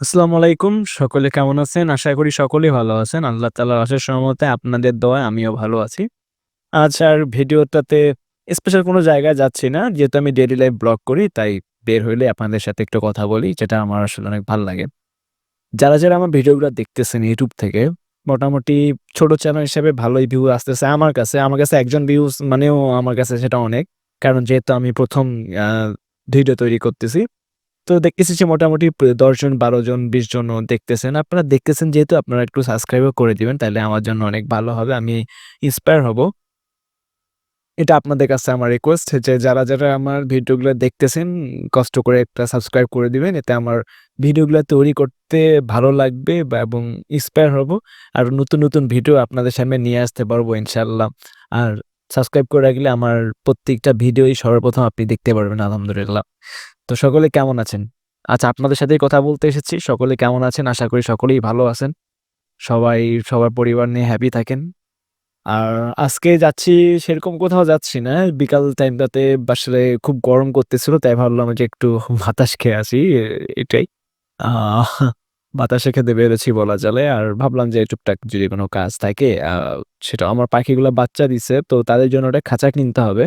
আসসালামু আলাইকুম। সকলে কেমন আছেন? আশা করি সকলেই ভালো আছেন। আল্লাহ তাআলার অশেষ রহমতে আপনাদের দোয়ায় আমিও ভালো আছি। আজ আর ভিডিওটাতে স্পেশাল কোনো জায়গায় যাচ্ছি না। যেহেতু আমি ডেইলি লাইফ ব্লগ করি তাই বের হইলে আপনাদের সাথে একটু কথা বলি যেটা আমার আসলে অনেক ভালো লাগে। যারা, যারা আমার ভিডিওগুলা দেখতেছেন ইউটিউব থেকে মোটামুটি ছোট চ্যানেল হিসেবে ভালোই ভিউ আসতেছে আমার কাছে। আমার কাছে একজন ভিউজ মানেও আমার কাছে সেটা অনেক। কারণ যেহেতু আমি ১ম আ ভিডিও তৈরি করতেছি। তো দেখতেছি যে মোটামুটি দশজন বারো জন, বিশ জন, ২০ জনও দেখতেছেন। আপনারা দেখতেছেন যেহেতু আপনারা একটু সাবস্ক্রাইবও করে দিবেন। তাহলে আমার জন্য অনেক ভালো হবে। আমি ইন্সপায়ার হব। এটা আপনাদের কাছে আমার রিকোয়েস্ট যে যারা, যারা আমার ভিডিওগুলো দেখতেছেন কষ্ট করে একটা সাবস্ক্রাইব করে দিবেন। এতে আমার ভিডিওগুলো তৈরি করতে ভালো লাগবে বা এবং ইন্সপায়ার হব। আর নতুন, নতুন ভিডিও আপনাদের সামনে নিয়ে আসতে পারব ইনশাআল্লাহ। আর সাবস্ক্রাইব করে রাখলে আমার প্রত্যেকটা ভিডিওই সর্বপ্রথম আপনি দেখতে পারবেন, আলহামদুলিল্লাহ। তো সকলে কেমন আছেন? আচ্ছা আপনাদের সাথেই কথা বলতে এসেছি। সকলে কেমন আছেন? আশা করি সকলেই ভালো আছেন। সবাই, সবার পরিবার নিয়ে হ্যাপি থাকেন। আর আজকে যাচ্ছি, সেরকম কোথাও যাচ্ছি না। বিকাল টাইমটাতে আসলে খুব গরম করতেছিল, তাই ভাবলাম যে একটু বাতাস খেয়ে আসি, এটাই। বাতাসে খেতে বেরোছি বলা চলে। আর ভাবলাম যে টুকটাক যদি কোনো কাজ থাকে সেটা আমার পাখিগুলো বাচ্চা দিছে তো তাদের জন্য একটা খাঁচা কিনতে হবে।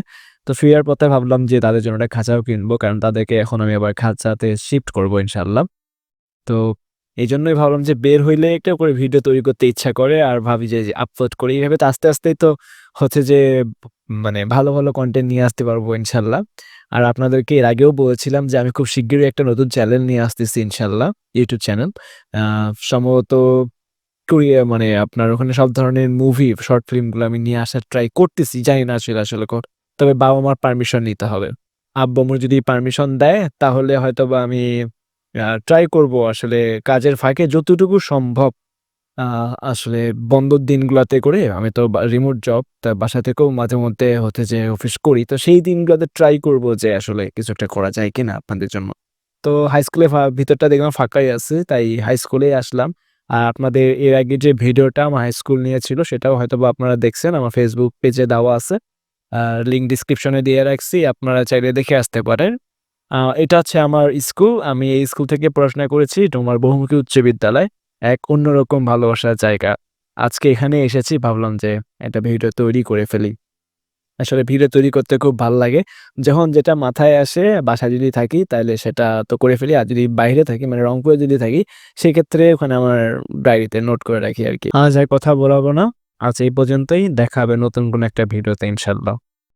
তো ফিরার পথে ভাবলাম যে তাদের জন্য একটা খাঁচাও কিনবো। কারণ তাদেরকে এখন আমি আবার খাঁচাতে শিফট করব ইনশাল্লাহ তো এই জন্যই ভাবলাম যে বের হইলে একটা করে ভিডিও তৈরি করতে ইচ্ছা করে আর ভাবি যে আপলোড করি। এভাবে তো আস্তে, আস্তেই তো হচ্ছে যে মানে ভালো, ভালো কনটেন্ট নিয়ে আসতে পারব ইনশাআল্লাহ। আর আপনাদেরকে এর আগেও বলেছিলাম যে আমি খুব শিগগিরই একটা নতুন চ্যানেল নিয়ে আসতেছি ইনশাল্লাহ ইউটিউব চ্যানেল। সম্ভবত কোরিয়া মানে আপনার ওখানে সব ধরনের মুভি, শর্ট ফিল্মগুলো আমি নিয়ে আসার ট্রাই করতেছি। জানি না আসলে, আসলে তবে বাবা-মার পারমিশন নিতে হবে। আব্বু-আম্মু যদি পারমিশন দেয় তাহলে হয়তো বা আমি ট্রাই করব আসলে কাজের ফাঁকে যতটুকু সম্ভব আসলে বন্ধর দিনগুলাতে করে আমি তো রিমোট জব তা বাসা থেকেও মাঝে মধ্যে হচ্ছে যে অফিস করি। তো সেই দিনগুলাতে ট্রাই করব যে আসলে কিছু একটা করা যায় কিনা আপনাদের জন্য। তো হাই স্কুলে ভিতরটা দেখলাম ফাঁকাই আছে, তাই হাই স্কুলেই আসলাম। আর আপনাদের এর আগে যে ভিডিওটা আমার হাই স্কুল নিয়ে ছিল, সেটাও হয়তোবা আপনারা দেখছেন, আমার ফেসবুক পেজে দেওয়া আছে। আর লিঙ্ক ডিসক্রিপশনে দিয়ে রাখছি। আপনারা চাইলে দেখে আসতে পারেন। এটা হচ্ছে আমার স্কুল। আমি এই স্কুল থেকে পড়াশোনা করেছি তোমার বহুমুখী উচ্চ বিদ্যালয়। এক অন্যরকম ভালোবাসার জায়গা। আজকে এখানে এসেছি, ভাবলাম যে একটা ভিডিও তৈরি করে ফেলি। আসলে ভিডিও তৈরি করতে খুব ভালো লাগে। যখন যেটা মাথায় আসে, বাসায় যদি থাকি, তাহলে সেটা তো করে ফেলি। আর যদি বাইরে থাকি মানে রংপুরে যদি থাকি, সেক্ষেত্রে ওখানে আমার ডায়েরিতে নোট করে রাখি আর কি আজ আর কথা বলাবো না। আজ এই পর্যন্তই। দেখা হবে নতুন কোনো একটা ভিডিওতে, ইনশাআল্লাহ।